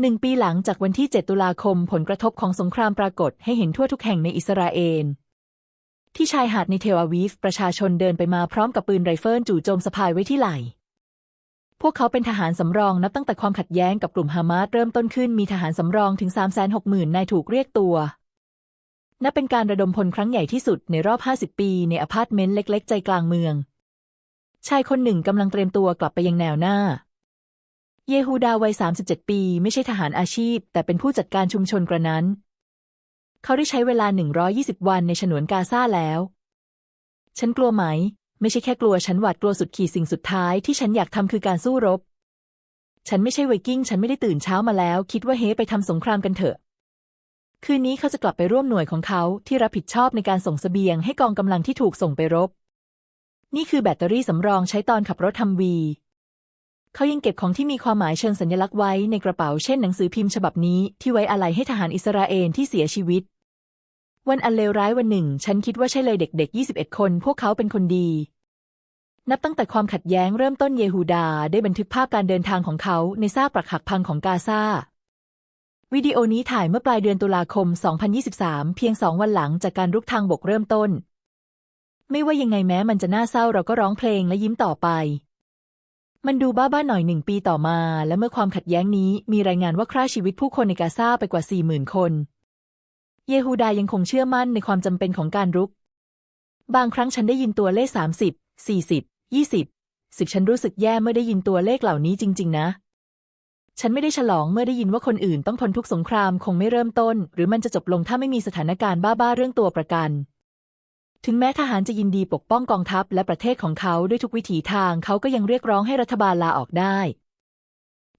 หนึ่งปีหลังจากวันที่ 7 ตุลาคมผลกระทบของสงครามปรากฏให้เห็นทั่วทุกแห่งในอิสราเอล ที่ชายหาดในเทลอาวีฟ ประชาชนเดินไปมาพร้อมกับปืนไรเฟิลจู่โจมสะพายไว้ที่ไหล่พวกเขาเป็นทหารสำรองนับตั้งแต่ความขัดแย้งกับกลุ่มฮามาสเริ่มต้นขึ้นมีทหารสำรองถึง 360,000 นายถูกเรียกตัว นับเป็นการระดมพลครั้งใหญ่ที่สุดในรอบ 50 ปีในอพาร์ตเมนต์เล็ก ๆ ใจกลางเมือง ชายคนหนึ่งกำลังเตรียมตัวกลับไปยังแนวหน้า เยฮูดาวัย 37 ปี ไม่ใช่ทหารอาชีพ แต่เป็นผู้จัดการชุมชนกระนั้น เขาได้ใช้เวลา 120 วันในฉนวนกาซาแล้ว ฉันกลัวไหม ไม่ใช่แค่กลัวฉันหวาดกลัวสุดขีดสิ่งสุดท้ายที่ฉันอยากทำคือการสู้รบ ฉันไม่ใช่ไวกิ้ง ฉันไม่ได้ตื่นเช้ามาแล้ว คิดว่าเฮ้ไปทำสงครามกันเถอะ คืนนี้เขาจะกลับไปร่วมหน่วยของเขาที่รับผิดชอบในการส่งเสบียงให้กองกำลังที่ถูกส่งไปรบ นี่คือแบตเตอรี่สำรองใช้ตอนขับรถทำวี เขายังเก็บของที่มีความหมายเชิงสัญลักษณ์ไว้ในกระเป๋าเช่นหนังสือพิมพ์ฉบับนี้ที่ไว้อาลัยให้ทหารอิสราเอลที่เสียชีวิต วันอันเลวร้ายวันหนึ่ง ฉันคิดว่าใช่เลยเด็กๆ 21 คน พวกเขาเป็นคนดี นับตั้งแต่ความขัดแย้งเริ่มต้นเยฮูดาได้บันทึกภาพการเดินทางของเขาในซากปรักหักพังของกาซาวิดีโอนี้ถ่ายเมื่อปลายเดือนตุลาคม 2023 เพียงสองวันหลังจากการรุกทางบกเริ่มต้น ไม่ว่ายังไงแม้มันจะน่าเศร้าเราก็ร้องเพลงและยิ้มต่อไป มันดูบ้าๆหน่อยหนึ่งปีต่อมา และเมื่อความขัดแย้งนี้มีรายงานว่าฆ่าชีวิตผู้คนในกาซาไปกว่า 40,000 คน เยฮูดายังคงเชื่อมั่นในความจำเป็นของการรุก บางครั้งฉันได้ยินตัวเลข 30 40 20 10 ฉันรู้สึกแย่เมื่อได้ยินตัวเลขเหล่านี้จริง ๆ นะ ฉันไม่ได้ฉลองเมื่อได้ยินว่าคนอื่นต้องทนทุกสงครามคงไม่เริ่มต้น หรือมันจะจบลงถ้าไม่มีสถานการณ์บ้าๆเรื่องตัวประกัน ถึงแม้ทหารจะยินดีปกป้องกองทัพและประเทศของเขาด้วยทุกวิถีทางเขาก็ยังเรียกร้องให้รัฐบาลลาออกได้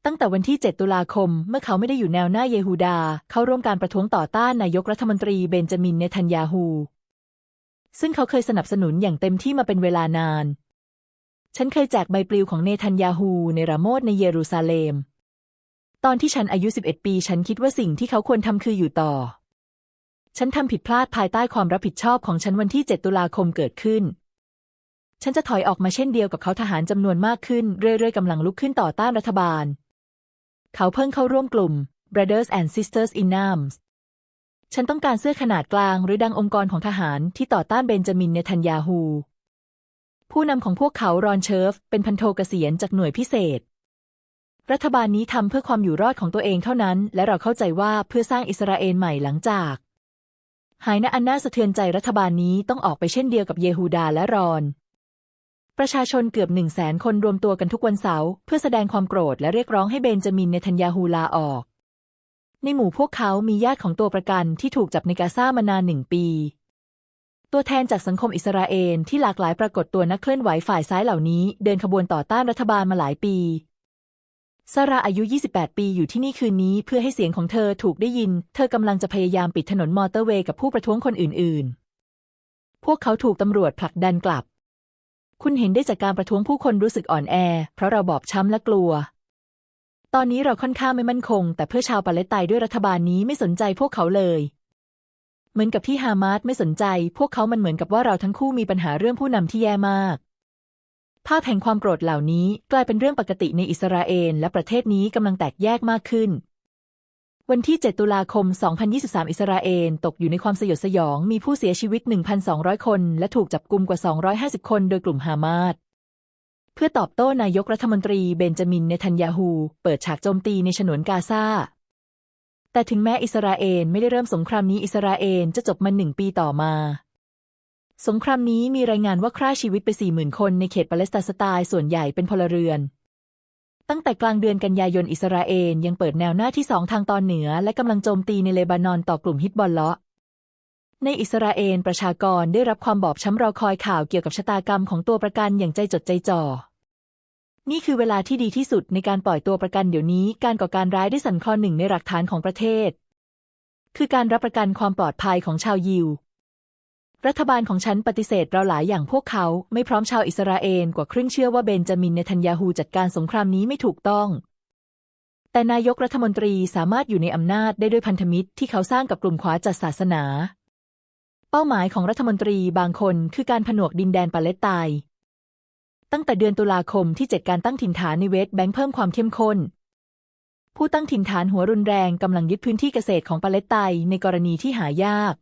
ตั้งแต่วันที่ 7 ตุลาคม เมื่อเขาไม่ได้อยู่แนวหน้าเยฮูดา เข้าร่วมการประท้วงต่อต้านนายกรัฐมนตรีเบนจามินเนทันยาฮู ซึ่งเขาเคยสนับสนุนอย่างเต็มที่มาเป็นเวลานาน ฉันเคยแจกใบปลิวของเนทันยาฮูในราโมดในเยรูซาเล็ม ตอนที่ฉันอายุ 11 ปี ฉันคิดว่าสิ่งที่เขาควรทำคืออยู่ต่อ ฉันทำผิดพลาดภายใต้ความรับผิดชอบของฉันวันที่ 7 ตุลาคมเกิดขึ้น ฉันจะถอยออกมาเช่นเดียวกับเขาทหารจำนวนมากขึ้น เรื่อยๆกำลังลุกขึ้นต่อต้านรัฐบาล เขาเพิ่งเข้าร่วมกลุ่ม Brothers and Sisters in Arms ฉันต้องการเสื้อขนาดกลางหรือดังองค์กรของทหารที่ต่อต้านเบนจามินเนทันยาฮู ผู้นำของพวกเขารอนเชิฟ เป็นพันโทเกษียณจากหน่วยพิเศษ รัฐบาลนี้ทำเพื่อความอยู่รอดของตัวเองเท่านั้น และเราเข้าใจว่าเพื่อสร้างอิสราเอลใหม่หลังจาก หายนะอันน่าสะเทือนใจรัฐบาลนี้ต้องออกไปเช่นเดียวกับเยฮูดาและรอน ประชาชนเกือบหนึ่งแสนคนรวมตัวกันทุกวันเสาร์เพื่อแสดงความโกรธและเรียกร้องให้เบนจามินเนทันยาฮูลาออก ในหมู่พวกเขามีญาติของตัวประกันที่ถูกจับในกาซามานานหนึ่งปี ตัวแทนจากสังคมอิสราเอลที่หลากหลายปรากฏตัวนักเคลื่อนไหวฝ่ายซ้ายเหล่านี้ เดินขบวนต่อต้านรัฐบาลมาหลายปี ซาราอายุ 28 ปีอยู่ที่นี่คืนนี้เพื่อให้เสียงของเธอถูกได้ยิน เธอกำลังจะพยายามปิดถนนมอเตอร์เวย์กับผู้ประท้วงคนอื่น ๆ พวกเขาถูกตำรวจผลักดันกลับ คุณเห็นได้จากการประท้วงผู้คนรู้สึกอ่อนแอ เพราะเราบอบช้ำและกลัว ตอนนี้เราค่อนข้างไม่มั่นคง แต่เพื่อชาวปาเลสไตน์ด้วยรัฐบาลนี้ไม่สนใจพวกเขาเลย เหมือนกับที่ฮามาสไม่สนใจ พวกเขามันเหมือนกับว่าเราทั้งคู่มีปัญหาเรื่องผู้นำที่แย่มากาพแห่งความโกรธเหล่านี้กลายเป็นเรื่องปกติในอิสราเอลและประเทศนี้กำลังแตกแยกมากขึ้น วันที่ 7 ตุลาคม 2023 อิสราเอลตกอยู่ในความสยดสยอง มีผู้เสียชีวิต 1,200 คน และถูกจับกุมกว่า 250 คนโดยกลุ่มฮามาสเพื่อตอบโต้นายกรัฐมนตรีเบนจามินเนทันยาฮู เปิดฉากโจมตีในฉนวนกาซาแต่ถึงแม้อิสราเอลไม่ได้เริ่มสงครามนี้อิสราเอลจะจบมันหนึ่งปีต่อมา สงครามนี้มีรายงานว่าฆ่าชีวิตไป 40,000 คนในเขตปาเลสไตน์สไตล์ส่วนใหญ่เป็นพลเรือน ตั้งแต่กลางเดือนกันยายนอิสราเอลยังเปิดแนวหน้าที่สองทางตอนเหนือ และกำลังโจมตีในเลบานอนต่อกลุ่มฮิตบอลเลาะในอิสราเอลประชากรได้รับความบอบช้ำรอคอยข่าวเกี่ยวกับชะตากรรมของตัวประกันอย่างใจจดใจจ่อ นี่คือเวลาที่ดีที่สุดในการปล่อยตัวประกันเดี๋ยวนี้ การก่อการร้ายได้สั่นคลอนหนึ่งในหลักฐานของประเทศ คือการรับประกันความปลอดภัยของชาวยิว รัฐบาลของฉันปฏิเสธเราหลายอย่างพวกเขาไม่พร้อมชาวอิสราเอลกว่าครึ่งเชื่อว่าเบนจามินเนทันยาฮูจัดการสงครามนี้ไม่ถูกต้อง แต่นายกรัฐมนตรีสามารถอยู่ในอำนาจได้ด้วยพันธมิตรที่เขาสร้างกับกลุ่มขวาจัดศาสนา เป้าหมายของรัฐมนตรีบางคนคือการผนวกดินแดนปาเลสไตน์ตั้งแต่เดือนตุลาคมที่เจ็ดการตั้งถิ่นฐานในเวสต์แบงค์เพิ่มความเข้มข้น ผู้ตั้งถิ่นฐานหัวรุนแรงกำลังยึดพื้นที่เกษตรของปาเลสไตน์ในกรณีที่หายาก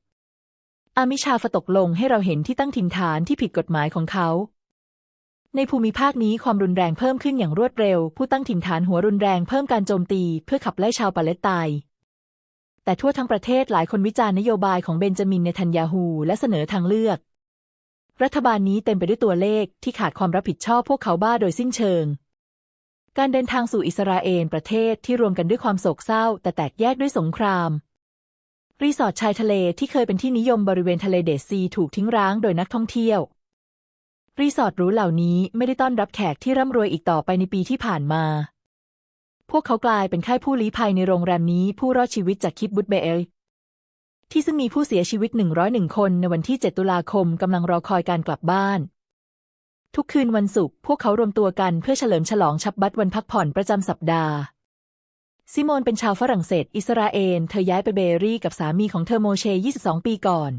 อามิชาฟตกลงให้เราเห็นที่ตั้งถิ่นฐานที่ผิดกฎหมายของเขา ในภูมิภาคนี้ความรุนแรงเพิ่มขึ้นอย่างรวดเร็ว ผู้ตั้งถิ่นฐานหัวรุนแรงเพิ่มการโจมตี เพื่อขับไล่ชาวปาเลสไตน์แต่ทั่วทั้งประเทศหลายคนวิจารณ์นโยบายของเบนจามินเนทันยาฮูและเสนอทางเลือก รัฐบาลนี้เต็มไปด้วยตัวเลขที่ขาดความรับผิดชอบพวกเขาบ้าโดยสิ้นเชิง การเดินทางสู่อิสราเอลประเทศที่รวมกันด้วยความโศกเศร้า แต่แตกแยกด้วยสงคราม รีสอร์ทชายทะเลที่เคยเป็นที่นิยมบริเวณทะเลเดซีถูกทิ้งร้างโดยนักท่องเที่ยว รีสอร์ทหรูเหล่านี้ไม่ได้ต้อนรับแขกที่ร่ำรวยอีกต่อไปในปีที่ผ่านมา พวกเขากลายเป็นค่ายผู้ลี้ภัยในโรงแรมนี้ผู้รอดชีวิตจากคิบบุตเบลที่ซึ่งมีผู้เสียชีวิต 101 คนในวันที่ 7 ตุลาคมกำลังรอคอยการกลับบ้าน ทุกคืนวันศุกร์พวกเขารวมตัวกันเพื่อเฉลิมฉลองชับบัตวันพักผ่อนประจำสัปดาห์ ซิโมนเป็นชาวฝรั่งเศส อิสราเอล เธอย้ายไปเบรีกับสามีของเธอโมเช 22 ปีก่อน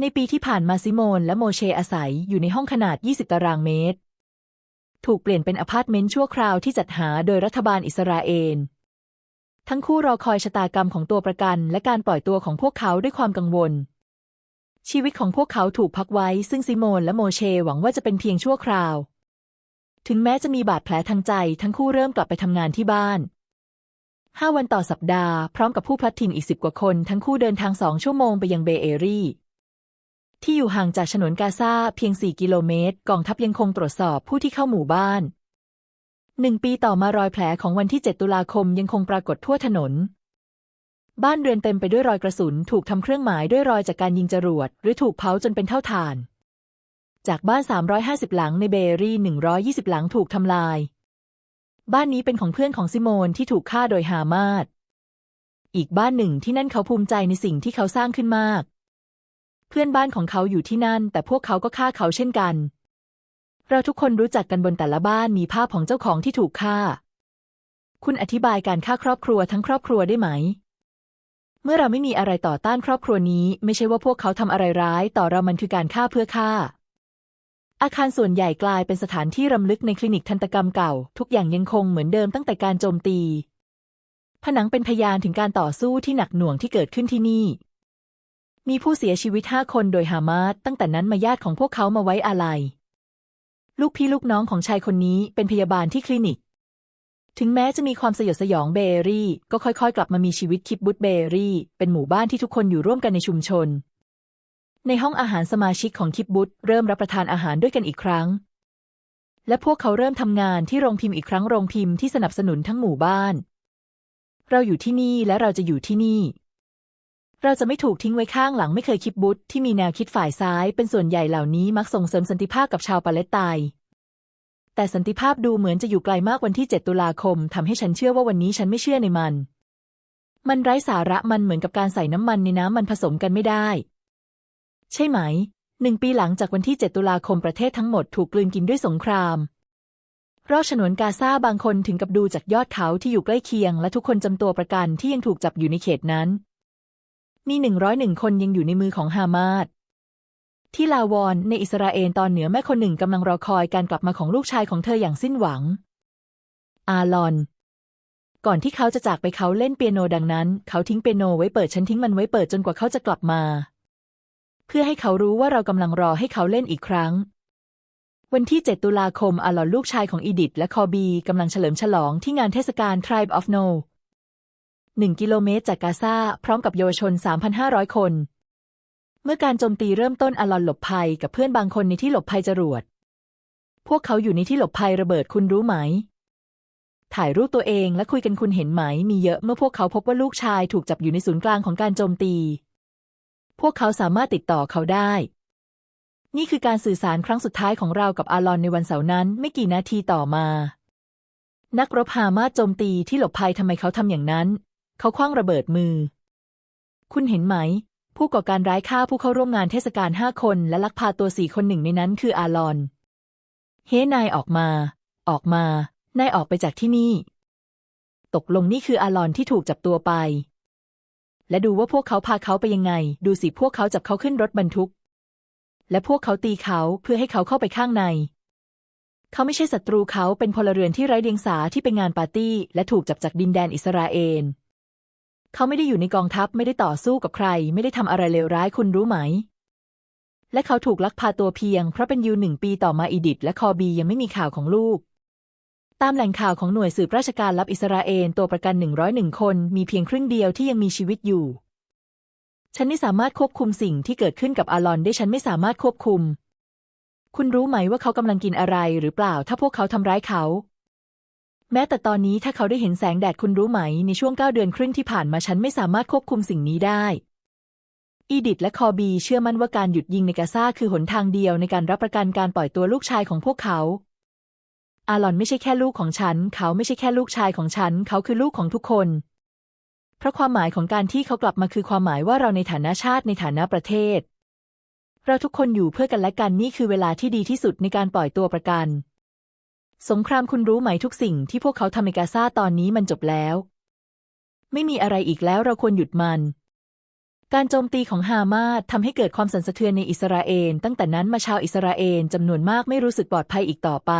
ในปีที่ผ่านมาซิโมนและโมเชอาศัยอยู่ในห้องขนาด 20 ตารางเมตร ถูกเปลี่ยนเป็นอพาร์ตเมนต์ชั่วคราวที่จัดหาโดยรัฐบาลอิสราเอล ทั้งคู่รอคอยชะตากรรมของตัวประกัน และการปล่อยตัวของพวกเขาด้วยความกังวล ชีวิตของพวกเขาถูกพักไว้ ซึ่งซิโมนและโมเชหวังว่าจะเป็นเพียงชั่วคราว ถึงแม้จะมีบาดแผลทางใจ ทั้งคู่เริ่มกลับไปทำงานที่บ้าน ห้าวันต่อสัปดาห์พร้อมกับผู้พลัดถิ่นอีกสิบกว่าคน ทั้งคู่เดินทางสองชั่วโมงไปยังเบเอรีที่อยู่ห่างจากฉนวนกาซาเพียง 4 กิโลเมตร กองทัพยังคงตรวจสอบผู้ที่เข้าหมู่บ้านหนึ่งปีต่อมารอยแผลของวันที่ 7 ตุลาคมยังคงปรากฏทั่วถนน บ้านเรือนเต็มไปด้วยรอยกระสุนถูกทำเครื่องหมายด้วยรอยจากการยิงจรวด หรือถูกเผาจนเป็นเท่าฐาน จากบ้าน 350 หลังในเบรี 120 หลังถูกทำลาย บ้านนี้เป็นของเพื่อนของซิโมนที่ถูกฆ่าโดยฮามาดอีกบ้านหนึ่งที่นั่นเขาภูมิใจในสิ่งที่เขาสร้างขึ้นมาก เพื่อนบ้านของเขาอยู่ที่นั่น แต่พวกเขาก็ฆ่าเขาเช่นกัน เราทุกคนรู้จักกันบนแต่ละบ้านมีภาพของเจ้าของที่ถูกฆ่า คุณอธิบายการฆ่าครอบครัวทั้งครอบครัวได้ไหม เมื่อเราไม่มีอะไรต่อต้านครอบครัวนี้ ไม่ใช่ว่าพวกเขาทำอะไรร้าย ต่อเรามันคือการฆ่าเพื่อฆ่า อาคารส่วนใหญ่กลายเป็นสถานที่รำลึกในคลินิกทันตกรรมเก่า ทุกอย่างยังคงเหมือนเดิมตั้งแต่การโจมตี ผนังเป็นพยานถึงการต่อสู้ที่หนักหน่วงที่เกิดขึ้นที่นี่ มีผู้เสียชีวิตห้าคนโดยฮามาสตั้งแต่นั้นมาญาติของพวกเขามาไว้อาลัย ลูกพี่ลูกน้องของชายคนนี้เป็นพยาบาลที่คลินิก ถึงแม้จะมีความสยดสยองเบรี่ ก็ค่อยๆ กลับมามีชีวิตคิปบุตเบรี่ เป็นหมู่บ้านที่ทุกคนอยู่ร่วมกันในชุมชน ในห้องอาหารสมาชิกของคิปบุตเริ่มรับประทานอาหารด้วยกันอีกครั้ง และพวกเขาเริ่มทำงานที่โรงพิมพ์อีกครั้งโรงพิมพ์ที่สนับสนุนทั้งหมู่บ้าน เราอยู่ที่นี่และเราจะอยู่ที่นี่ เราจะไม่ถูกทิ้งไว้ข้างหลังไม่เคยคิดบุตที่มีแนวคิดฝ่ายซ้ายเป็นส่วนใหญ่เหล่านี้มักส่งเสริมสันติภาพกับชาวปาเลสไตน์แต่สันติภาพดูเหมือนจะอยู่ไกลมากวันที่ 7 ตุลาคมทำให้ฉันเชื่อว่าวันนี้ฉันไม่เชื่อในมัน มันไร้สาระมันเหมือนกับการใส่น้ำมันในน้ำมันผสมกันไม่ได้ ใช่ไหม หนึ่งปีหลังจากวันที่ 7 ตุลาคมประเทศทั้งหมดถูกกลืนกินด้วยสงครามรอบฉนวนกาซาบางคนถึงกับดูจากยอดเขาที่อยู่ใกล้เคียง และทุกคนจำตัวประกันที่ยังถูกจับอยู่ในเขตนั้น มีหนึ่งร้อยหนึ่งคนยังอยู่ในมือของฮามาดที่ลาวอนในอิสราเอลตอนเหนือแม่คนหนึ่งกำลังรอคอยการกลับมาของลูกชายของเธออย่างสิ้นหวัง อาลอน ก่อนที่เขาจะจากไปเขาเล่นเปียโนดังนั้น เขาทิ้งเปียโนไว้เปิดฉันทิ้งมันไว้เปิดจนกว่าเขาจะกลับมา เพื่อให้เขารู้ว่าเรากำลังรอให้เขาเล่นอีกครั้ง วันที่ 7 ตุลาคมอาลอนลูกชายของอีดิทและคอบีกำลังเฉลิมฉลองที่งานเทศกาล Tribe of No หนึ่งกิโลเมตรจากกาซาพร้อมกับเยาวชน 3,500 คน เมื่อการโจมตีเริ่มต้นอาลอนหลบภัยกับเพื่อนบางคนในที่หลบภัยจรวด พวกเขาอยู่ในที่หลบภัยระเบิดคุณรู้ไหมถ่ายรูปตัวเองและคุยกันคุณเห็นไหมมีเยอะเมื่อพวกเขาพบว่าลูกชายถูกจับอยู่ในศูนย์กลางของการโจมตี พวกเขาสามารถติดต่อเขาได้ นี่คือการสื่อสารครั้งสุดท้ายของเรากับอาลอนในวันเสาร์นั้นไม่กี่นาทีต่อมา นักรบฮามาโจมตีที่หลบภัยทำไมเขาทำอย่างนั้น เขาคว้างระเบิดมือ คุณเห็นไหม ผู้ก่อการร้ายฆ่าผู้เข้าร่วมงานเทศกาลห้าคนและลักพาตัวสี่คนหนึ่งในนั้นคืออาลอน เฮ้ นายออกมา ออกมา นายออกไปจากที่นี่ ตกลงนี่คืออาลอนที่ถูกจับตัวไป และดูว่าพวกเขาพาเขาไปยังไง ดูสิพวกเขาจับเขาขึ้นรถบรรทุก และพวกเขาตีเขาเพื่อให้เขาเข้าไปข้างใน เขาไม่ใช่ศัตรูเขาเป็นพลเรือนที่ไร้เดียงสาที่ไปงานปาร์ตี้ และถูกจับจากดินแดนอิสราเอลเขาไม่ได้อยู่ในกองทัพไม่ได้ต่อสู้กับใคร ไม่ได้ทำอะไรเลวร้ายคุณรู้ไหม และเขาถูกลักพาตัวเพียงเพราะเป็นยูหนึ่งปีต่อมาอีดิทและคอบียังไม่มีข่าวของลูก ตามแหล่งข่าวของหน่วยสืบราชการลับอิสราเอลตัวประกัน 101 คนมีเพียงครึ่งเดียวที่ยังมีชีวิตอยู่ ฉันไม่สามารถควบคุมสิ่งที่เกิดขึ้นกับอารอนได้ฉันไม่สามารถควบคุม คุณรู้ไหมว่าเขากำลังกินอะไรหรือเปล่า ถ้าพวกเขาทำร้ายเขา แม้แต่ตอนนี้ถ้าเขาได้เห็นแสงแดดคุณรู้ไหม ในช่วงเก้าเดือนครึ่งที่ผ่านมาฉันไม่สามารถควบคุมสิ่งนี้ได้อีดิทและคอบีเชื่อมั่นว่าการหยุดยิงในกาซาคือหนทางเดียวในการรับประกันการปล่อยตัวลูกชายของพวกเขา อารอนไม่ใช่แค่ลูกของฉัน เขาไม่ใช่แค่ลูกชายของฉัน เขาคือลูกของทุกคน เพราะความหมายของการที่เขากลับมาคือความหมายว่าเราในฐานะชาติในฐานะประเทศ เราทุกคนอยู่เพื่อกันและกันนี่คือเวลาที่ดีที่สุดในการปล่อยตัวประกัน สงครามคุณรู้ไหมทุกสิ่งที่พวกเขาทำในกาซาตอนนี้มันจบแล้ว ไม่มีอะไรอีกแล้วเราควรหยุดมันการโจมตีของฮามาสทำให้เกิดความสั่นสะเทือนในอิสราเอลตั้งแต่นั้นมาชาวอิสราเอลจำนวนมากไม่รู้สึกปลอดภัยอีกต่อไป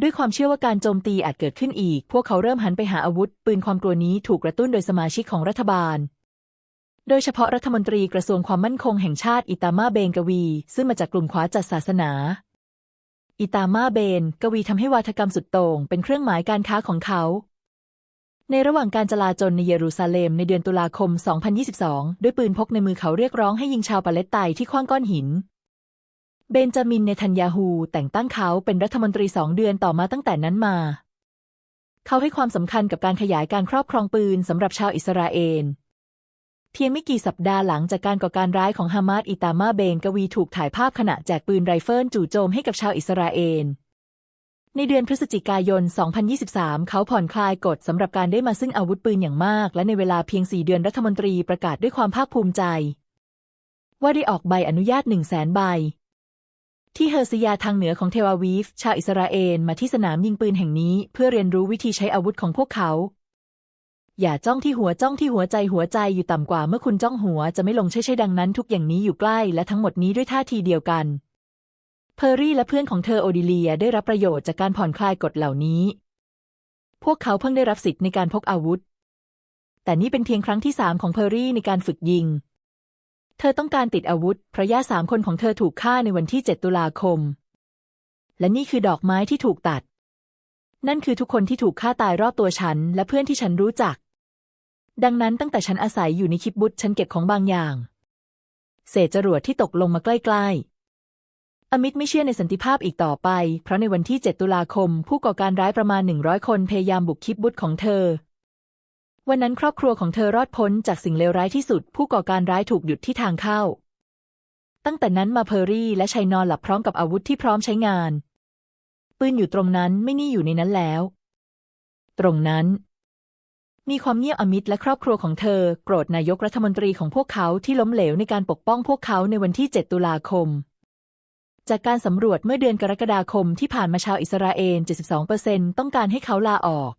ด้วยความเชื่อว่าการโจมตีอาจเกิดขึ้นอีก พวกเขาเริ่มหันไปหาอาวุธ ปืนความกลัวนี้ถูกกระตุ้นโดยสมาชิกของรัฐบาล โดยเฉพาะรัฐมนตรีกระทรวงความมั่นคงแห่งชาติอิตามาเบงกวี ซึ่งมาจากกลุ่มขวาจัดศาสนา อิตามาเบนกวีทำให้วาทกรรมสุดโต่งเป็นเครื่องหมายการค้าของเขา ในระหว่างการจลาจลในเยรูซาเล็มในเดือนตุลาคม 2022 ด้วยปืนพกในมือเขาเรียกร้องให้ยิงชาวปาเลสไตน์ที่คว้างก้อนหิน เบนจามินเนทันยาฮูแต่งตั้งเขาเป็นรัฐมนตรีสองเดือนต่อมาตั้งแต่นั้นมา เขาให้ความสำคัญกับการขยายการครอบครองปืนสำหรับชาวอิสราเอล เพียงไม่กี่สัปดาห์หลังจากการก่อการร้ายของฮามาสอิตามาเบนกวีถูกถ่ายภาพขณะแจกปืนไรเฟิลจู่โจมให้กับชาวอิสราเอลในเดือนพฤศจิกายน 2023 เขาผ่อนคลายกฎสำหรับการได้มาซึ่งอาวุธปืนอย่างมาก และในเวลาเพียง 4 เดือนรัฐมนตรีประกาศด้วยความภาคภูมิใจ ว่าได้ออกใบอนุญาต 1 0 0 0 0แสนใบ ที่เฮอร์ซิยาทางเหนือของเทวาวีฟ ชาวอิสราเอลมาที่สนามยิงปืนแห่งนี้เพื่อเรียนรู้วิธีใช้อาวุธของพวกเขา อย่าจ้องที่หัวจ้องที่หัวใจหัวใจอยู่ต่ำกว่าเมื่อคุณจ้องหัวจะไม่ลงใช่ใช่ดังนั้น ทุกอย่างนี้อยู่ใกล้และทั้งหมดนี้ด้วยท่าทีเดียวกัน เพอร์รี่และเพื่อนของเธอโอดิเลียได้รับประโยชน์จากการผ่อนคลายกฎเหล่านี้ พวกเขาเพิ่งได้รับสิทธิ์ในการพกอาวุธ แต่นี่เป็นเพียงครั้งที่สามของเพอร์รี่ในการฝึกยิง เธอต้องการติดอาวุธเพราะญาติสามคนของเธอถูกฆ่าในวันที่ 7 ตุลาคม และนี่คือดอกไม้ที่ถูกตัด นั่นคือทุกคนที่ถูกฆ่าตายรอบตัวฉัน และเพื่อนที่ฉันรู้จัก ดังนั้นตั้งแต่ฉันอาศัยอยู่ในคิบบุตฉันเก็บของบางอย่าง เศษจรวดที่ตกลงมาใกล้ ๆ อมิตไม่เชื่อในสันติภาพอีกต่อไป เพราะในวันที่ 7 ตุลาคม ผู้ก่อการร้ายประมาณ 100 คนพยายามบุกคิบบุตของเธอ วันนั้นครอบครัวของเธอรอดพ้นจากสิ่งเลวร้ายที่สุด ผู้ก่อการร้ายถูกหยุดที่ทางเข้า ตั้งแต่นั้นมาเพอร์รี่และชัยนอนหลับพร้อมกับอาวุธที่พร้อมใช้งาน ปืนอยู่ตรงนั้นไม่นี่อยู่ในนั้นแล้ว ตรงนั้น มีความเงียบอมิตและครอบครัวของเธอ โกรธนายกรัฐมนตรีของพวกเขาที่ล้มเหลวในการปกป้องพวกเขาในวันที่ 7 ตุลาคมจากการสำรวจเมื่อเดือนกรกฎาคมที่ผ่านมาชาวอิสราเอล 72%ต้องการให้เขาลาออก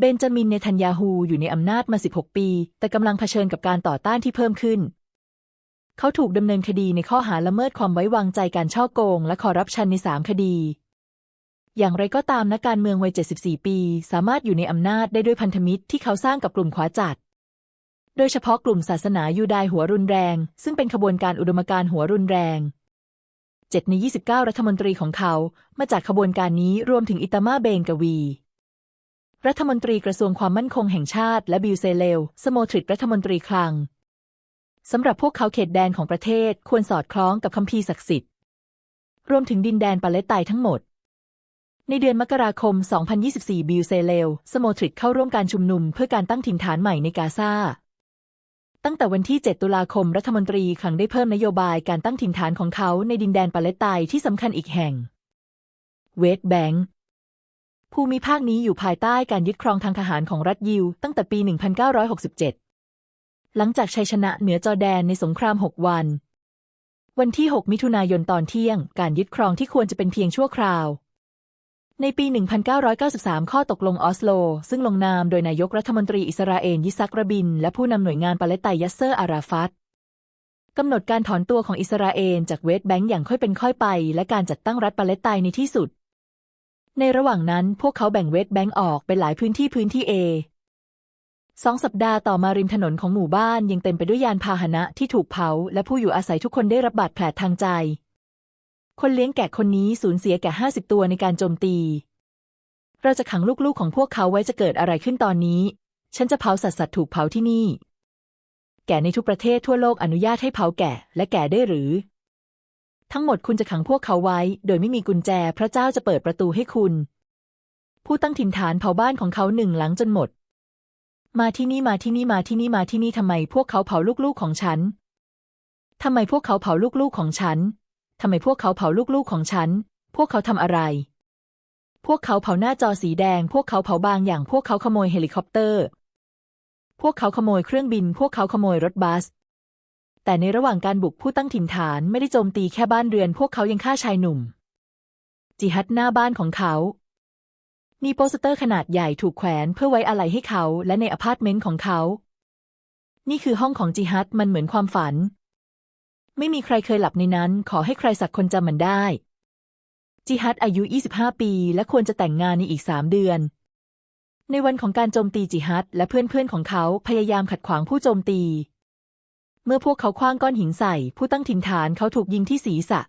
เบนจามินเนทันยาฮูอยู่ในอำนาจมา 16 ปี แต่กำลังเผชิญกับการต่อต้านที่เพิ่มขึ้น เขาถูกดำเนินคดีในข้อหาละเมิดความไว้วางใจการช่อโกง และคอร์รัปชันใน 3 คดี อย่างไรก็ตามนักการเมืองวัย 74 ปี สามารถอยู่ในอำนาจได้ด้วยพันธมิตรที่เขาสร้างกับกลุ่มขวาจัด โดยเฉพาะกลุ่มศาสนายูดายหัวรุนแรง ซึ่งเป็นขบวนการอุดมการหัวรุนแรง7ใน 29 รัฐมนตรีของเขา มาจากขบวนการนี้รวมถึงอิตามาเบงกวี รัฐมนตรีกระทรวงความมั่นคงแห่งชาติ และบิลเซเลวสโมทริกรัฐมนตรีคลังสำหรับพวกเขาเขตแดนของประเทศควรสอดคล้องกับคัมภีร์ศักดิ์สิทธิ์ รวมถึงดินแดนปาเลสไตน์ทั้งหมด ในเดือนมกราคม 2024 บิลเซเลวสโมทริกเข้าร่วมการชุมนุมเพื่อการตั้งถิ่นฐานใหม่ในกาซาตั้งแต่วันที่ 7 ตุลาคม รัฐมนตรีคลังได้เพิ่มนโยบายการตั้งถิ่นฐานของเขาในดินแดนปาเลสไตน์ที่สำคัญอีกแห่ง เวสต์แบงค์ ภูมิภาคนี้อยู่ภายใต้การยึดครองทางทหารของรัฐยิว ตั้งแต่ปี 1967 หลังจากชัยชนะเหนือจอร์แดนในสงคราม 6 วัน วันที่ 6 มิถุนายนตอนเที่ยง การยึดครองที่ควรจะเป็นเพียงชั่วคราว ในปี 1993 ข้อตกลงออสโล ซึ่งลงนามโดยนายกรัฐมนตรีอิสราเอลยิซักรบิน และผู้นำหน่วยงานปาเลสไตน์ยัสเซอร์อาราฟัตกำหนดการถอนตัวของอิสราเอลจากเวสต์แบงก์อย่างค่อยเป็นค่อยไป และการจัดตั้งรัฐปาเลสไตน์ในที่สุด ในระหว่างนั้นพวกเขาแบ่งเวสต์แบงก์ออกเป็นหลายพื้นที่พื้นที่เอสองสัปดาห์ต่อมาริมถนนของหมู่บ้านยังเต็มไปด้วยยานพาหนะที่ถูกเผา และผู้อยู่อาศัยทุกคนได้รับบาดแผลทางใจ คนเลี้ยงแกะคนนี้สูญเสียแกะห้าสิบตัวในการโจมตี เราจะขังลูกๆของพวกเขาไว้จะเกิดอะไรขึ้นตอนนี้ ฉันจะเผาสัตว์สัตว์ถูกเผาที่นี่ แกะในทุกประเทศทั่วโลกอนุญาตให้เผาแกะและแกะได้หรือ ทั้งหมดคุณจะขังพวกเขาไว้ โดยไม่มีกุญแจ พระเจ้าจะเปิดประตูให้คุณ ผู้ตั้งถิ่นฐานเผาบ้านของเขาหนึ่งหลังจนหมด มาที่นี่มาที่นี่มาที่นี่มาที่นี่ทำไมพวกเขาเผาลูกๆของฉันทำไมพวกเขาเผาลูกๆของฉันทำไมพวกเขาเผาลูกๆของฉัน พวกเขาทำอะไร พวกเขาเผาหน้าจอสีแดง พวกเขาเผาบางอย่าง พวกเขาขโมยเฮลิคอปเตอร์ พวกเขาขโมยเครื่องบิน พวกเขาขโมยรถบัส แต่ในระหว่างการบุกผู้ตั้งถิ่นฐานไม่ได้โจมตีแค่บ้านเรือนพวกเขายังฆ่าชายหนุ่ม จิฮัดหน้าบ้านของเขามีโปสเตอร์ขนาดใหญ่ถูกแขวนเพื่อไว้อะไรให้เขาและในอพาร์ตเมนต์ของเขา นี่คือห้องของจิฮัดมันเหมือนความฝัน ไม่มีใครเคยหลับในนั้น ขอให้ใครสักคนจำมันได้ จิฮัดอายุ 25 ปี และควรจะแต่งงานในอีกสามเดือน ในวันของการโจมตีจิฮัดและเพื่อนๆของเขาพยายามขัดขวางผู้โจมตี เมื่อพวกเขาคว้างก้อนหินใส่ ผู้ตั้งถิ่นฐานเขาถูกยิงที่ศีรษะ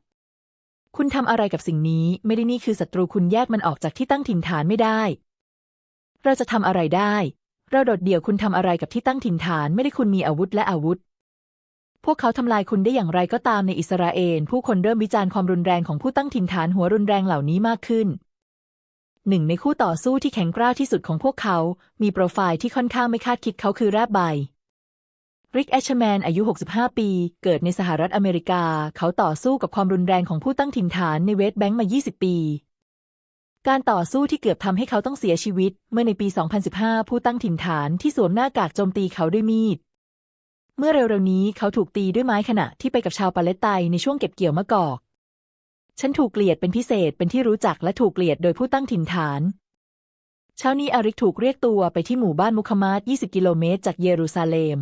คุณทำอะไรกับสิ่งนี้ ไม่ได้นี่คือศัตรูคุณแยกมันออกจากที่ตั้งถิ่นฐานไม่ได้ เราจะทำอะไรได้ เราโดดเดี่ยวคุณทำอะไรกับที่ตั้งถิ่นฐานไม่ได้คุณมีอาวุธและอาวุธ พวกเขาทำลายคุณได้อย่างไรก็ตามในอิสราเอลผู้คนเริ่มวิจารณ์ความรุนแรงของผู้ตั้งถิ่นฐานหัวรุนแรงเหล่านี้มากขึ้นหนึ่งในคู่ต่อสู้ที่แข็งกร้าวที่สุดของพวกเขา มีโปรไฟล์ที่ค่อนข้างไม่คาดคิดเขาคือแรบไบ ริกแอชแมนอายุ 65 ปี เกิดในสหรัฐอเมริกา เขาต่อสู้กับความรุนแรงของผู้ตั้งถิ่นฐานในเวสต์แบงก์มา 20 ปี การต่อสู้ที่เกือบทำให้เขาต้องเสียชีวิต เมื่อในปี 2015 ผู้ตั้งถิ่นฐานที่สวมหน้ากากโจมตีเขาด้วยมีด เมื่อเร็วๆนี้เขาถูกตีด้วยไม้ขณะที่ไปกับชาวปาเลสไตน์ในช่วงเก็บเกี่ยวมะกอก ฉันถูกเกลียดเป็นพิเศษเป็นที่รู้จักและถูกเกลียดโดยผู้ตั้งถิ่นฐานเช้านี้อาริกถูกเรียกตัวไปที่หมู่บ้านมุคมาด20 กิโลเมตรจากเยรูซาเล็ม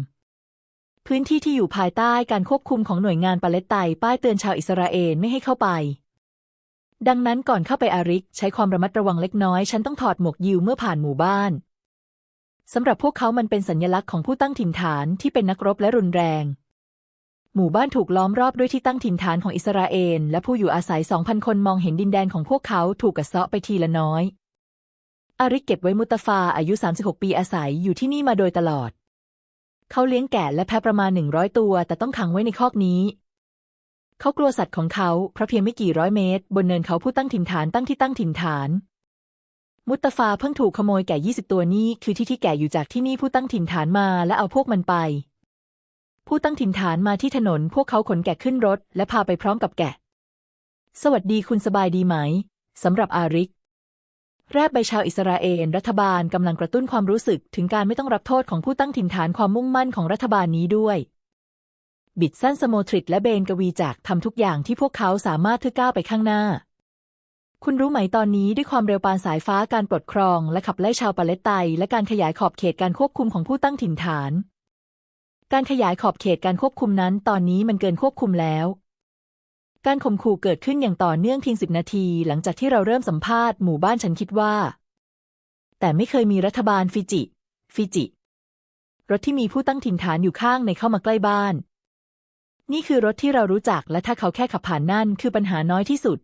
พื้นที่ที่อยู่ภายใต้การควบคุมของหน่วยงานปาเลสไตน์ป้ายเตือนชาวอิสราเอลไม่ให้เข้าไป ดังนั้นก่อนเข้าไปอาริก ใช้ความระมัดระวังเล็กน้อย ฉันต้องถอดหมวกยิวเมื่อผ่านหมู่บ้านสำหรับพวกเขามันเป็นสัญลักษณ์ของผู้ตั้งถิ่นฐานที่เป็นนักรบและรุนแรง หมู่บ้านถูกล้อมรอบด้วยที่ตั้งถิ่นฐานของอิสราเอลและผู้อยู่อาศัย 2,000 คนมองเห็นดินแดนของพวกเขาถูกกัดเซาะไปทีละน้อยอาริกเก็บไว้มุตฟาอายุ 36 ปีอาศัยอยู่ที่นี่มาโดยตลอด เขาเลี้ยงแกะและแพะประมาณ100ตัว แต่ต้องขังไว้ในคอกนี้ เขากลัวสัตว์ของเขาเพราะเพียงไม่กี่ร้อยเมตร บนเนินเขาผู้ตั้งถิ่นฐานตั้งที่ตั้งถิ่นฐาน มุตตฟาเพิ่งถูกขโมยแกะ20ตัวนี้ คือที่ที่แกะอยู่จากที่นี่ผู้ตั้งถิ่นฐานมาและเอาพวกมันไป ผู้ตั้งถิ่นฐานมาที่ถนน พวกเขาขนแกะขึ้นรถ และพาไปพร้อมกับแกะ สวัสดีคุณสบายดีไหมสำหรับอาริก แรบใบชาวอิสราเอลรัฐบาลกำลังกระตุ้นความรู้สึกถึงการไม่ต้องรับโทษของผู้ตั้งถิ่นฐานความมุ่งมั่นของรัฐบาลนี้ด้วย บิดสั้นสโมทริตและเบนกวีจากทำทุกอย่างที่พวกเขาสามารถทึก้าวไปข้างหน้า คุณรู้ไหมตอนนี้ด้วยความเร็วปานสายฟ้าการปลดครอง และขับไล่ชาวปาเลสไตน์และการขยายขอบเขตการควบคุมของผู้ตั้งถิ่นฐาน การขยายขอบเขตการควบคุมนั้น ตอนนี้มันเกินควบคุมแล้ว การข่มขู่เกิดขึ้นอย่างต่อเนื่องเพียงสิบนาที หลังจากที่เราเริ่มสัมภาษณ์หมู่บ้านฉันคิดว่า แต่ไม่เคยมีรัฐบาลฟิจิ ฟิจิ รถที่มีผู้ตั้งถิ่นฐานอยู่ข้างในเข้ามาใกล้บ้าน นี่คือรถที่เรารู้จักและถ้าเขาแค่ขับผ่านนั่นคือปัญหาน้อยที่สุด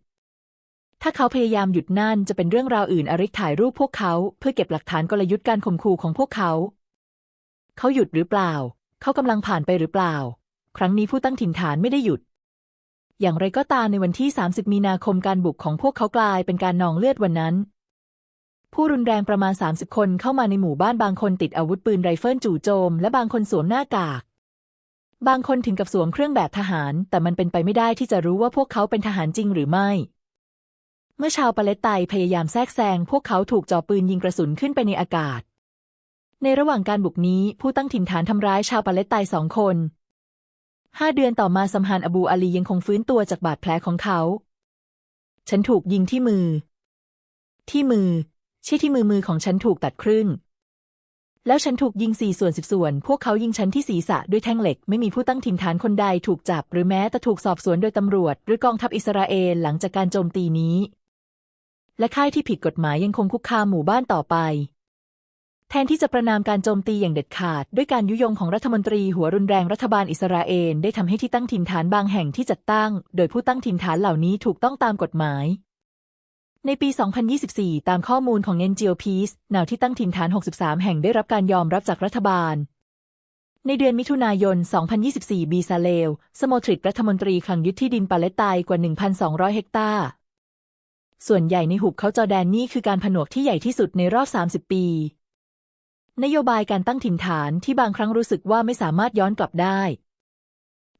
ถ้าเขาพยายามหยุดนั่นจะเป็นเรื่องราวอื่นอริกถ่ายรูปพวกเขา เพื่อเก็บหลักฐานกลยุทธ์การข่มขู่ของพวกเขา เขาหยุดหรือเปล่า เขากำลังผ่านไปหรือเปล่า ครั้งนี้ผู้ตั้งถิ่นฐานไม่ได้หยุด อย่างไรก็ตามในวันที่ 30 มีนาคมการบุกของพวกเขากลายเป็นการนองเลือดวันนั้น ผู้รุนแรงประมาณ 30 คนเข้ามาในหมู่บ้านบางคนติดอาวุธปืนไรเฟิลจู่โจม และบางคนสวมหน้ากาก บางคนถึงกับสวมเครื่องแบบทหาร แต่มันเป็นไปไม่ได้ที่จะรู้ว่าพวกเขาเป็นทหารจริงหรือไม่ เมื่อชาวปาเลสไตน์พยายามแทรกแซงพวกเขาถูกจ่อปืนยิงกระสุนขึ้นไปในอากาศในระหว่างการบุกนี้ผู้ตั้งถิ่นฐานทำร้ายชาวปาเลสไตน์สองคน ห้าเดือนต่อมาสัมฮานอบูอาลียังคงฟื้นตัวจากบาดแผลของเขา ฉันถูกยิงที่มือ ที่มือใช่ที่มือมือของฉันถูกตัดครึ่ง แล้วฉันถูกยิงสี่ส่วนสิบส่วน พวกเขายิงฉันที่ศีรษะด้วยแท่งเหล็ก ไม่มีผู้ตั้งถิ่นฐานคนใดถูกจับ หรือแม้แต่ถูกสอบสวนโดยตำรวจ หรือกองทัพอิสราเอลหลังจากการโจมตีนี้ และค่ายที่ผิดกฎหมายยังคงคุกคามหมู่บ้านต่อไป ทนที่จะประนามการโจมตีอย่างเด็ดขาด ด้วยการยุยงของรัฐมนตรีหัวรุนแรงรัฐบาลอิสราเอลได้ทำให้ที่ตั้งถิ่นฐานบางแห่งที่จัดตั้ง โดยผู้ตั้งถิ่นฐานเหล่านี้ถูกต้องตามกฎหมาย ในปี 2024 ตามข้อมูลของ NGO Peace แนวที่ตั้งถิ่นฐาน 63 แห่งได้รับการยอมรับจากรัฐบาล ในเดือนมิถุนายน 2024 บีซาเลว สโมทริกรัฐมนตรีคลังยึดที่ดินปาเลสไตน์กว่า 1,200 เฮกตาร์ ส่วนใหญ่ในหุบเขาจอร์แดนนี่คือการผนวกที่ใหญ่ที่สุดในรอบ 30 ปี นโยบายการตั้งถิ่นฐานที่บางครั้งรู้สึกว่าไม่สามารถย้อนกลับได้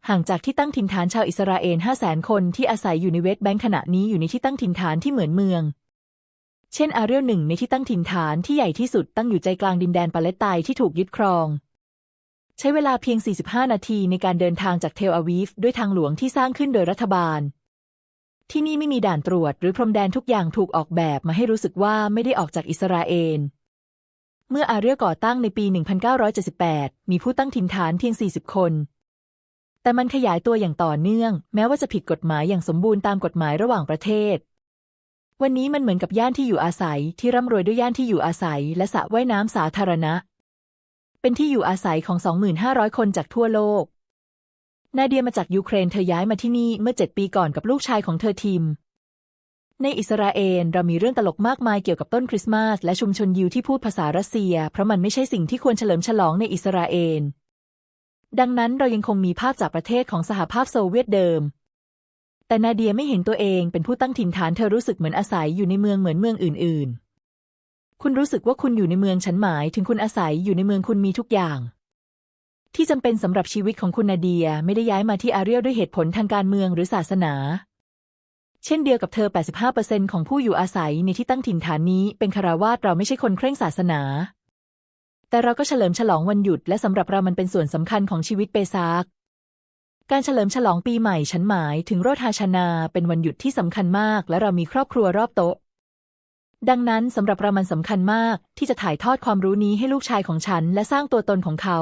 ห่างจากที่ตั้งถิ่นฐานชาวอิสราเอล5 0 0 0 0 คนที่อาศัยอยู่ในเวสต์แบงค์ขณะนี้อยู่ในที่ตั้งถิ่นฐานที่เหมือนเมือง เช่นอาเรียลหนึ่งในที่ตั้งถิ่นฐานที่ใหญ่ที่สุดตั้งอยู่ใจกลางดินแดนปาเลสไตน์ที่ถูกยึดครอง ใช้เวลาเพียง 45 นาทีในการเดินทางจากเทลอาวีฟด้วยทางหลวงที่สร้างขึ้นโดยรัฐบาลที่นี่ไม่มีด่านตรวจหรือพรมแดนทุกอย่างถูกออกแบบมาให้รู้สึกว่าไม่ได้ออกจากอิสราเอล เมื่ออาเรียก่อตั้งในปี 1978 มีผู้ตั้งถิ่นฐานเพียง 40 คน แต่มันขยายตัวอย่างต่อเนื่อง แม้ว่าจะผิดกฎหมายอย่างสมบูรณ์ตามกฎหมายระหว่างประเทศ วันนี้มันเหมือนกับย่านที่อยู่อาศัยที่ร่ำรวยด้วยย่านที่อยู่อาศัย และสระว่ายน้ำสาธารณะ เป็นที่อยู่อาศัยของ 2,500 คนจากทั่วโลก นาเดียมาจากยูเครนเธอย้ายมาที่นี่เมื่อ 7 ปีก่อนกับลูกชายของเธอทิม ในอิสราเอลเรามีเรื่องตลกมากมายเกี่ยวกับต้นคริสต์มาสและชุมชนยิวที่พูดภาษารัสเซีย เพราะมันไม่ใช่สิ่งที่ควรเฉลิมฉลองในอิสราเอล ดังนั้นเรายังคงมีภาพจากประเทศของสหภาพโซเวียตเดิม แต่นาเดียไม่เห็นตัวเองเป็นผู้ตั้งถิ่นฐานเธอรู้สึกเหมือนอาศัยอยู่ในเมืองเหมือนเมืองอื่น ๆ คุณรู้สึกว่าคุณอยู่ในเมืองฉันหมายถึงคุณอาศัยอยู่ในเมืองคุณมีทุกอย่าง ที่จำเป็นสำหรับชีวิตของคุณนาเดียไม่ได้ย้ายมาที่อาเรียลด้วยเหตุผลทางการเมืองหรือศาสนา เช่นเดียวกับเธอ 85%ของผู้อยู่อาศัยในที่ตั้งถิ่นฐานนี้เป็นคาราวาสเราไม่ใช่คนเคร่งศาสนา แต่เราก็เฉลิมฉลองวันหยุด และสำหรับเรามันเป็นส่วนสำคัญของชีวิตเปซากการเฉลิมฉลองปีใหม่ฉันหมายถึงโรทาชนาเป็นวันหยุดที่สำคัญมาก และเรามีครอบครัวรอบโต๊ะ ดังนั้นสำหรับเรามันสำคัญมากที่จะถ่ายทอดความรู้นี้ให้ลูกชายของฉัน และสร้างตัวตนของเขา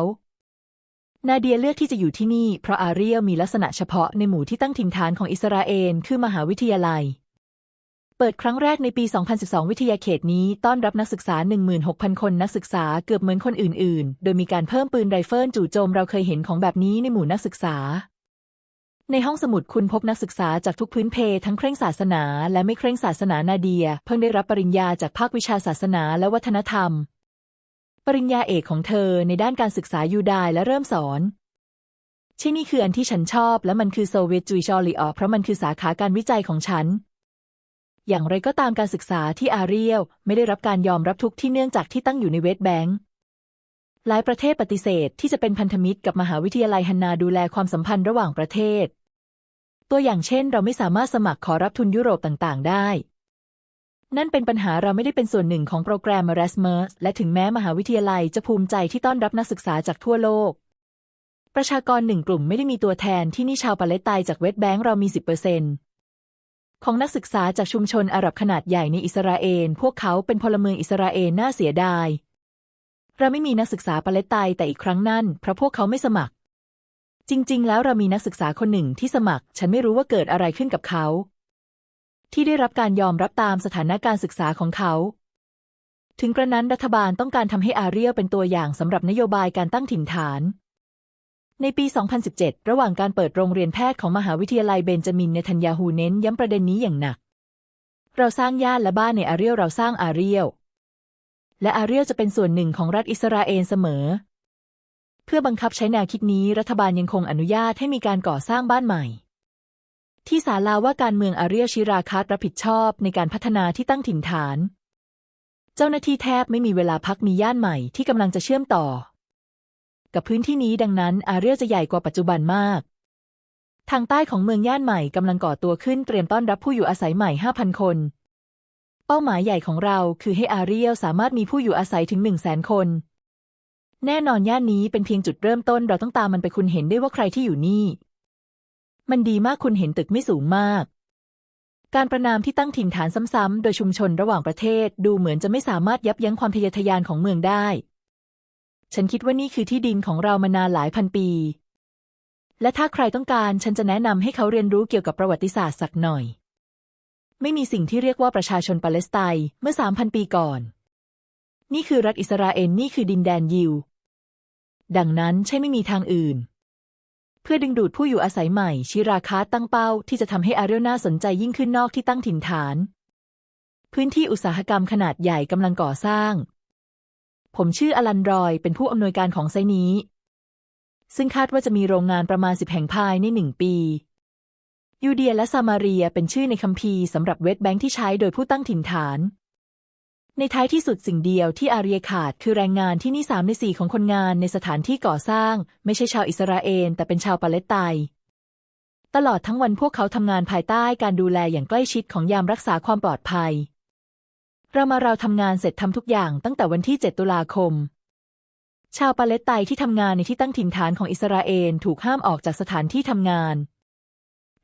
นาเดียเลือกที่จะอยู่ที่นี่ เพราะอาเรียลมีลักษณะเฉพาะในหมู่ที่ตั้งถิ่นฐานของอิสราเอลคือมหาวิทยาลัย เปิดครั้งแรกในปี 2012 วิทยาเขตนี้ต้อนรับนักศึกษา 16,000 คนนักศึกษาเกือบเหมือนคนอื่น ๆ โดยมีการเพิ่มปืนไรเฟิลจู่โจมเราเคยเห็นของแบบนี้ในหมู่นักศึกษา ในห้องสมุดคุณพบนักศึกษาจากทุกพื้นเพทั้งเคร่งศาสนา และไม่เคร่งศาสนานาเดีย เพิ่งได้รับปริญญาจากภาควิชาศาสนาและวัฒนธรรม ปริญญาเอกของเธอในด้านการศึกษายูดายและเริ่มสอนที่นี่คืออันที่ฉันชอบ และมันคือโซเวียตจุยชอลีออเพราะมันคือสาขาการวิจัยของฉัน อย่างไรก็ตามการศึกษาที่อาเรียลไม่ได้รับการยอมรับทุกที่เนื่องจากที่ตั้งอยู่ในเวสต์แบงก์หลายประเทศปฏิเสธที่จะเป็นพันธมิตรกับมหาวิทยาลัยฮันนาดูแลความสัมพันธ์ระหว่างประเทศ ตัวอย่างเช่น เราไม่สามารถสมัครขอรับทุนยุโรปต่างๆ ได้ นั่นเป็นปัญหาเราไม่ได้เป็นส่วนหนึ่งของโปรแกรม Erasmus และถึงแม้มหาวิทยาลัยจะภูมิใจที่ต้อนรับนักศึกษาจากทั่วโลก ประชากรหนึ่งกลุ่มไม่ได้มีตัวแทนที่นี่ชาวปาเลสไตน์จากเวสต์แบงก์เรามี 10%ของนักศึกษาจากชุมชนอาหรับขนาดใหญ่ในอิสราเอล พวกเขาเป็นพลเมืองอิสราเอลน่าเสียดาย เราไม่มีนักศึกษาปาเลสไตน์แต่อีกครั้งนั่นเพราะพวกเขาไม่สมัคร จริง ๆ แล้วเรามีนักศึกษาคนหนึ่งที่สมัคร ฉันไม่รู้ว่าเกิดอะไรขึ้นกับเขา ที่ได้รับการยอมรับตามสถานการศึกษาของเขา ถึงกระนั้นรัฐบาลต้องการทำให้อาเรียลเป็นตัวอย่างสำหรับนโยบายการตั้งถิ่นฐาน ในปี 2017 ระหว่างการเปิดโรงเรียนแพทย์ของมหาวิทยาลัยเบนจามินเนทันยาฮูเน้นย้ำประเด็นนี้อย่างหนัก เราสร้างย่านและบ้านในอาเรียลเราสร้างอาเรียลและอาเรียลจะเป็นส่วนหนึ่งของรัฐอิสราเอลเสมอ เพื่อบังคับใช้แนวคิดนี้รัฐบาลยังคงอนุญาตให้มีการก่อสร้างบ้านใหม่ ที่ศาลาว่าการเมืองอาเรียชิราคัตรับผิดชอบในการพัฒนาที่ตั้งถิ่นฐาน เจ้าหน้าที่แทบไม่มีเวลาพักมีย่านใหม่ที่กำลังจะเชื่อมต่อ กับพื้นที่นี้ดังนั้นอาเรียจะใหญ่กว่าปัจจุบันมาก ทางใต้ของเมืองย่านใหม่กำลังก่อตัวขึ้นเตรียมต้อนรับผู้อยู่อาศัยใหม่ 5,000 คน เป้าหมายใหญ่ของเราคือให้อาเรียสามารถมีผู้อยู่อาศัยถึง 1 0 0 0 0แสนคน แน่นอนย่านนี้เป็นเพียงจุดเริ่มต้นเราต้องตามมันไปคุณเห็นได้ว่าใครที่อยู่นี่ มันดีมากคุณเห็นตึกไม่สูงมาก การประนามที่ตั้งถิ่นฐานซ้ำๆ โดยชุมชนระหว่างประเทศดูเหมือนจะไม่สามารถยับยั้งความทะเยอทะยานของเมืองได้ ฉันคิดว่านี่คือที่ดินของเรามานานหลายพันปี และถ้าใครต้องการฉันจะแนะนำให้เขาเรียนรู้เกี่ยวกับประวัติศาสตร์สักหน่อย ไม่มีสิ่งที่เรียกว่าประชาชนปาเลสไตน์เมื่อสามพันปีก่อน นี่คือรัฐอิสราเอลนี่คือดินแดนยิวดังนั้นใช่ไม่มีทางอื่น เพื่อดึงดูดผู้อยู่อาศัยใหม่ ชิราคาตั้งเป้าที่จะทำให้อาเรียลน่าสนใจยิ่งขึ้นนอกที่ตั้งถิ่นฐาน พื้นที่อุตสาหกรรมขนาดใหญ่กำลังก่อสร้าง ผมชื่ออลันรอยเป็นผู้อำนวยการของไซนี้ ซึ่งคาดว่าจะมีโรงงานประมาณสิบแห่งภายในหนึ่งปียูเดียและซามาเรียเป็นชื่อในคัมภีร์สำหรับเวสต์แบงค์ที่ใช้โดยผู้ตั้งถิ่นฐาน ในท้ายที่สุดสิ่งเดียวที่อาเรียขาดคือแรงงานที่นี่สามในสี่ของคนงานในสถานที่ก่อสร้าง ไม่ใช่ชาวอิสราเอลแต่เป็นชาวปาเลสไตน์ตลอดทั้งวันพวกเขาทำงานภายใต้การดูแลอย่างใกล้ชิดของยามรักษาความปลอดภัย เรามาเราทำงานเสร็จทำทุกอย่างตั้งแต่วันที่ 7 ตุลาคม ชาวปาเลสไตน์ที่ทำงานในที่ตั้งถิ่นฐานของอิสราเอลถูกห้ามออกจากสถานที่ทำงาน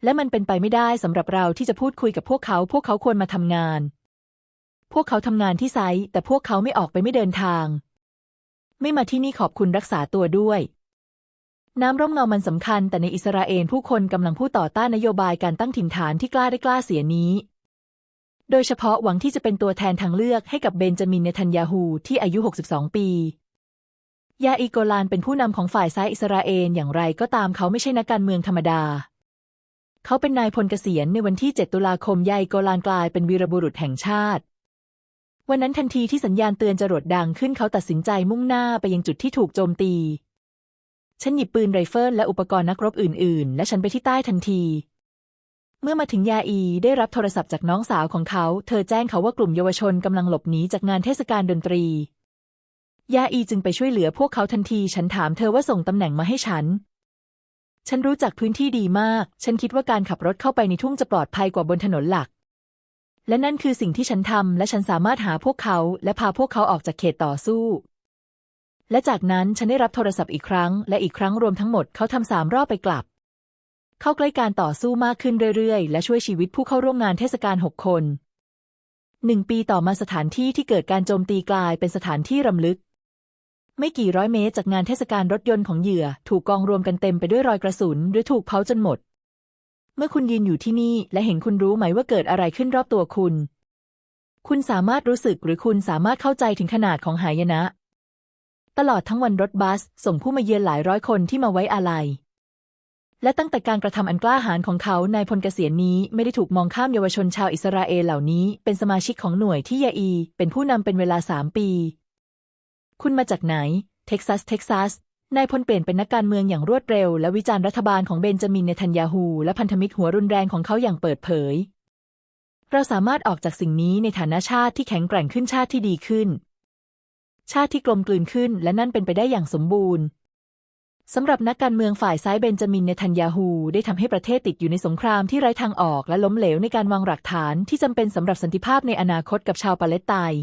และมันเป็นไปไม่ได้สำหรับเราที่จะพูดคุยกับพวกเขา พวกเขาควรมาทำงาน พวกเขาทำงานที่ไซต์แต่พวกเขาไม่ออกไปไม่เดินทาง ไม่มาที่นี่ขอบคุณรักษาตัวด้วย น้ำร่มเงามันสำคัญ แต่ในอิสราเอลผู้คนกำลังพูดต่อต้านนโยบายการตั้งถิ่นฐานที่กล้าได้กล้าเสียนี้ โดยเฉพาะหวังที่จะเป็นตัวแทนทางเลือกให้กับเบนจามินเนทันยาฮูที่อายุ 62 ปียาอีโกลานเป็นผู้นำของฝ่ายซ้ายอิสราเอลอย่างไรก็ตามเขาไม่ใช่นักการเมืองธรรมดา เขาเป็นนายพลเกษียณในวันที่ 7 ตุลาคมยาอีโกลานกลายเป็นวีรบุรุษแห่งชาติ วันนั้นทันทีที่สัญญาณเตือนจรวดดังขึ้นเขาตัดสินใจมุ่งหน้าไปยังจุดที่ถูกโจมตี ฉันหยิบปืนไรเฟิลและอุปกรณ์นักรบอื่น ๆ และฉันไปที่ใต้ทันที เมื่อมาถึงยาอีได้รับโทรศัพท์จากน้องสาวของเขา เธอแจ้งเขาว่ากลุ่มเยาวชนกำลังหลบหนีจากงานเทศกาลดนตรี ยาอีจึงไปช่วยเหลือพวกเขาทันที ฉันถามเธอว่าส่งตำแหน่งมาให้ฉัน ฉันรู้จักพื้นที่ดีมาก ฉันคิดว่าการขับรถเข้าไปในทุ่งจะปลอดภัยกว่าบนถนนหลัก และนั่นคือสิ่งที่ฉันทำและฉันสามารถหาพวกเขา และพาพวกเขาออกจากเขตต่อสู้ และจากนั้นฉันได้รับโทรศัพท์อีกครั้ง และอีกครั้งรวมทั้งหมดเขาทำสามรอบไปกลับ เข้าใกล้การต่อสู้มากขึ้นเรื่อยๆ และช่วยชีวิตผู้เข้าร่วมงานเทศกาลหกคนหนึ่งปีต่อมาสถานที่ที่เกิดการโจมตีกลายเป็นสถานที่รำลึก ไม่กี่ร้อยเมตรจากงานเทศกาลรถยนต์ของเหยื่อ ถูกกองรวมกันเต็มไปด้วยรอยกระสุน หรือถูกเผาจนหมด เมื่อคุณยืนอยู่ที่นี่ และเห็นคุณรู้ไหมว่าเกิดอะไรขึ้นรอบตัวคุณ คุณสามารถรู้สึกหรือคุณสามารถเข้าใจถึงขนาดของหายนะ ตลอดทั้งวันรถบัส ส่งผู้มาเยือนหลายร้อยคนที่มาไว้อาลัย และตั้งแต่การกระทำอันกล้าหาญของเขานายพลเกษียณนี้ไม่ได้ถูกมองข้ามเยาวชนชาวอิสราเอลเหล่านี้ เป็นสมาชิกของหน่วยที่ยาอี เป็นผู้นำเป็นเวลาสามปี คุณมาจากไหน เท็กซัส เท็กซัส นายพลเปลี่ยนเป็นนักการเมืองอย่างรวดเร็ว และวิจารณ์รัฐบาลของเบนจามินเนทันยาฮูและพันธมิตรหัวรุนแรงของเขาอย่างเปิดเผย เราสามารถออกจากสิ่งนี้ในฐานะชาติที่แข็งแกร่งขึ้นชาติที่ดีขึ้น ชาติที่กลมกลืนขึ้น และนั่นเป็นไปได้อย่างสมบูรณ์สำหรับนักการเมืองฝ่ายซ้ายเบนจามินเนทันยาฮูได้ทำให้ประเทศติดอยู่ในสงครามที่ไร้ทางออกและล้มเหลวในการวางหลักฐานที่จำเป็นสำหรับสันติภาพในอนาคตกับชาวปาเลสไตน์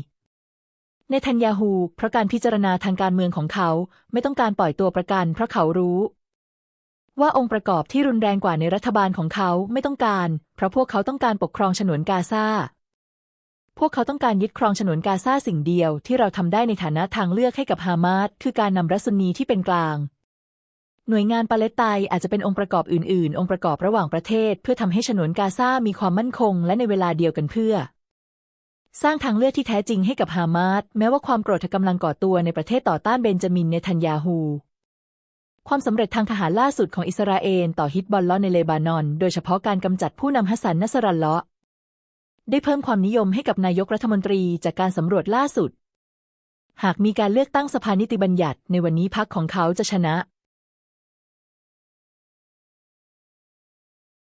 เนทันยาฮู เพราะการพิจารณาทางการเมืองของเขาไม่ต้องการปล่อยตัวประกัน เพราะเขารู้ ว่าองค์ประกอบที่รุนแรงกว่าในรัฐบาลของเขาไม่ต้องการ เพราะพวกเขาต้องการปกครองฉนวนกาซาพวกเขาต้องการยึดครองฉนวนกาซาสิ่งเดียวที่เราทำได้ในฐานะทางเลือกให้กับฮามาสคือการนำรัสุนนีที่เป็นกลาง หน่วยงานปาเลสไตน์อาจจะเป็นองค์ประกอบอื่น ๆ องค์ประกอบระหว่างประเทศ เพื่อทำให้ฉนวนกาซามีความมั่นคง และในเวลาเดียวกันเพื่อ สร้างทางเลือกที่แท้จริงให้กับฮามาสแม้ว่าความโกรธกำลังก่อตัวในประเทศต่อต้านเบนจามินเนทันยาฮู ความสำเร็จทางทหารล่าสุดของอิสราเอลต่อฮิตบอลลาะในเลบานอน โดยเฉพาะการกำจัดผู้นำฮัสซันนัสรัลเลาะได้เพิ่มความนิยมให้กับนายกรัฐมนตรีจากการสำรวจล่าสุด หากมีการเลือกตั้งสภานิติบัญญัติในวันนี้พรรคของเขาจะชนะ